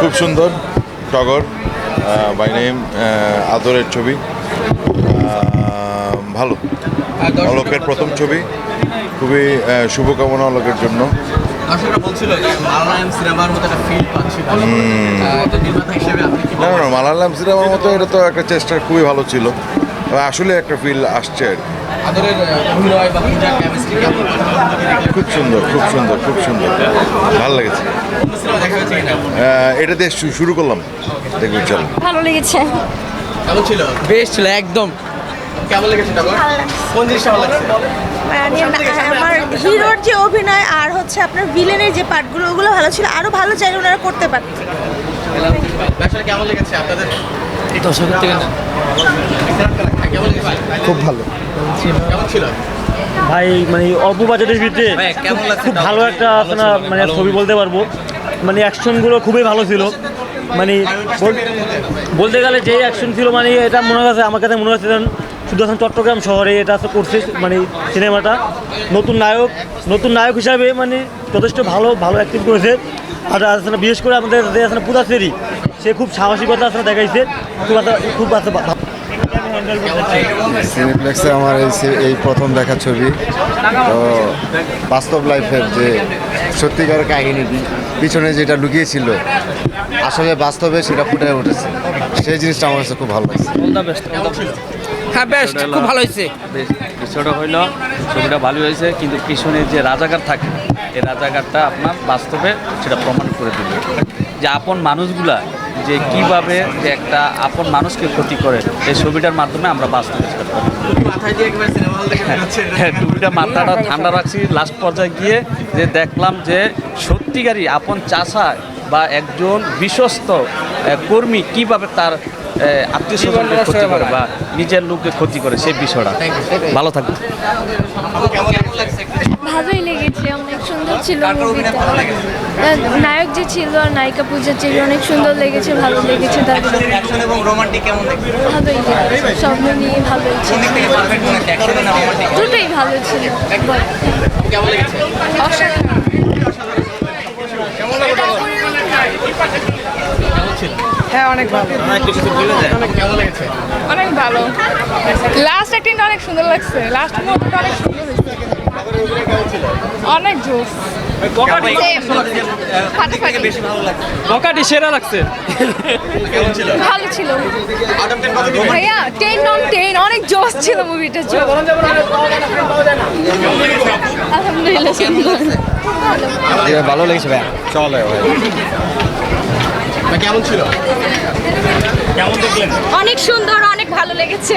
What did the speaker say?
খুব সুন্দর টগর বাই নেম আদরের ছবি। ভালো। অলোকের প্রথম ছবি। খুবই শুভকামনা অলোকের জন্য। দর্শকরা বলছিল সিনেমার মতো একটা না না মালায়ালাম সিনেমার মতো এটা তো একটা চেষ্টা খুবই ভালো ছিল। আসলে একটা ফিল আসছে খুব সুন্দর খুব সুন্দর খুব সুন্দর। ভালো লেগেছে। এটা দিয়ে শুরু করলাম। দেখবি চল। ভালো লেগেছে। কেমন ছিল? বেশ ছিল একদম। কেমন লেগেছে টগর কোন জিনিসটা ভালো লাগছে? মানে আমার হিরোর যে অভিনয় আর হচ্ছে আপনার ভিলেনের যে পার্টগুলো ওগুলো ভালো ছিল। আরও ভালো চাইলে ওনারা করতে পারতেন কেমন লেগেছে আপনাদের? দর্শকের থেকে খুব ভালো। কেমন ছিল ভাই মানে অল্প বাজেটের ভিতরে খুব ভালো একটা আপনার মানে ছবি বলতে পারব। মানে অ্যাকশনগুলো খুবই ভালো ছিল। মানে বলতে গেলে যে অ্যাকশন ছিল মানে এটা মনে হচ্ছে আমার কাছে মনে হচ্ছে শুধু এখন চট্টগ্রাম শহরে এটা তো করছে মানে সিনেমাটা। নতুন নায়ক নতুন নায়ক হিসাবে মানে যথেষ্ট ভালো ভালো অ্যাক্টিং করেছে। আর বিশেষ করে আমাদের যে আসলে পুদাচেরি সে খুব সাহসিকতা আসলে দেখাইছে। খুব সিনেপ্লেক্সে আমার এই এই প্রথম দেখা ছবি। তো বাস্তব লাইফের যে সত্যিকার কাহিনী পিছনে যেটা লুকিয়েছিল আসলে বাস্তবে সেটা ফুটে উঠেছে। সেই জিনিসটা আমার কাছে খুব ভালো লাগছে। হ্যাঁ বেস্ট খুব ভালো হয়েছে। বেশ বিষয়টা হইল ছবিটা ভালো হয়েছে কিন্তু পিছনে যে রাজাকার থাকে এই রাজাকারটা আপনার বাস্তবে সেটা প্রমাণ করে দিল। যে আপন মানুষগুলা যে কীভাবে যে একটা আপন মানুষকে ক্ষতি করে এই ছবিটার মাধ্যমে আমরা বাস্তবে বেরোচ্ছে হ্যাঁ টুপিটা মাথাটা ঠান্ডা রাখছি। লাস্ট পর্যায়ে গিয়ে যে দেখলাম যে সত্যিকারই আপন চাষা বা একজন বিশ্বস্ত কর্মী কীভাবে তার আত্মীয় স্বজনকে ক্ষতি করে বা নিজের লোককে ক্ষতি করে সেই বিষয়টা। ভালো থাকবে ভালোই ছিল? নায়ক যে ছিল আর নায়িকা পূজা ছিল অনেক সুন্দর লেগেছে ভালো লেগেছে তাদের অ্যাকশন এবং রোমান্টিক কেমন দেখছে ভালোই সব মিলিয়ে ভালোই ছিল। দুটোই ভালো ছিল। হ্যাঁ। অনেক ভালো। অনেক ভালো লাস্ট অ্যাক্টিংটা অনেক সুন্দর লাগছে। লাস্ট মুভিটা অনেক সুন্দর হয়েছে। অনেক জোস। ভালো বকাটি সেরা লাগছে। ভালো ছিল। ভাইয়া টেন নন টেন অনেক জোস ছিল মুভিটা আলহামদুলিল্লাহ সুন্দর ভালো। লেগেছে ভাই চলে কেমন ছিল? অনেক সুন্দর অনেক ভালো লেগেছে।